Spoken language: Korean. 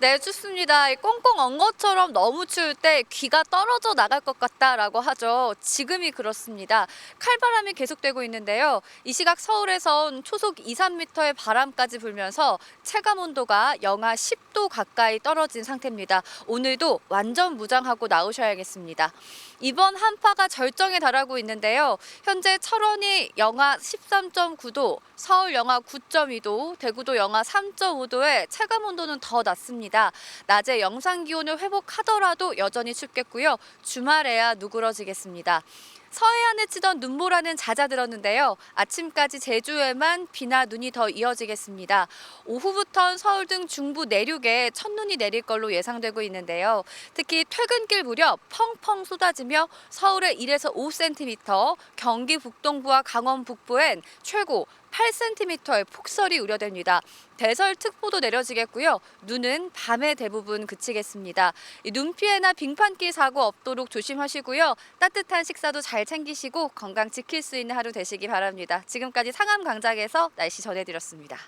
네, 춥습니다. 이 꽁꽁 언 것처럼 너무 추울 때 귀가 떨어져 나갈 것 같다라고 하죠. 지금이 그렇습니다. 칼바람이 계속되고 있는데요. 이 시각 서울에선 초속 2, 3m의 바람까지 불면서 체감 온도가 영하 10도 가까이 떨어진 상태입니다. 오늘도 완전 무장하고 나오셔야겠습니다. 이번 한파가 절정에 달하고 있는데요. 현재 철원이 영하 13.9도, 서울 영하 9.2도, 대구도 영하 3.5도에 체감 온도는 더 낮습니다. 낮에 영상 기온을 회복하더라도 여전히 춥겠고요. 주말에야 누그러지겠습니다. 서해안에 치던 눈보라는 잦아들었는데요. 아침까지 제주에만 비나 눈이 더 이어지겠습니다. 오후부턴 서울 등 중부 내륙에 첫눈이 내릴 걸로 예상되고 있는데요. 특히 퇴근길 무렵 펑펑 쏟아지며 서울에 1에서 5cm, 경기 북동부와 강원 북부엔 최고 8cm의 폭설이 우려됩니다. 대설특보도 내려지겠고요. 눈은 밤에 대부분 그치겠습니다. 이 눈피해나 빙판길 사고 없도록 조심하시고요. 따뜻한 식사도 잘 챙기시고 건강 지킬 수 있는 하루 되시기 바랍니다. 지금까지 상암 강장에서 날씨 전해드렸습니다.